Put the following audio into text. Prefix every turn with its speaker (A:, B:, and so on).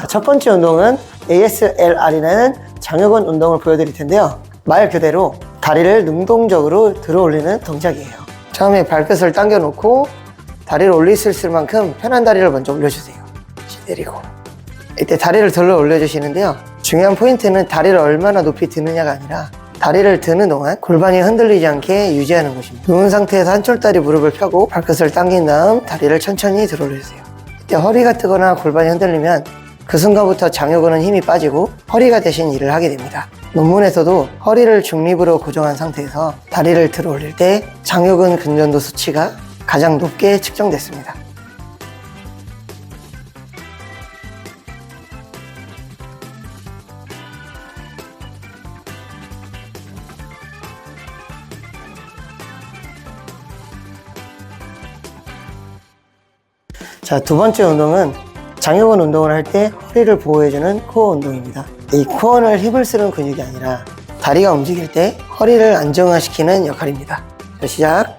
A: 자, 첫 번째 운동은 ASLR이라는 장요근 운동을 보여드릴 텐데요. 말 그대로 다리를 능동적으로 들어 올리는 동작이에요. 처음에 발끝을 당겨 놓고 다리를 올릴 수 있을 만큼 편한 다리를 먼저 올려주세요. 내리고. 이때 다리를 들어 올려주시는데요. 중요한 포인트는 다리를 얼마나 높이 드느냐가 아니라 다리를 드는 동안 골반이 흔들리지 않게 유지하는 것입니다. 누운 상태에서 한철다리 무릎을 펴고 발끝을 당긴 다음 다리를 천천히 들어 올려주세요. 이때 허리가 뜨거나 골반이 흔들리면 그 순간부터 장요근은 힘이 빠지고 허리가 대신 일을 하게 됩니다. 논문에서도 허리를 중립으로 고정한 상태에서 다리를 들어 올릴 때 장요근 근전도 수치가 가장 높게 측정됐습니다. 자, 두 번째 운동은 장요근 운동을 할 때 허리를 보호해주는 코어 운동입니다. 이 코어는 힘을 쓰는 근육이 아니라 다리가 움직일 때 허리를 안정화시키는 역할입니다. 자, 시작.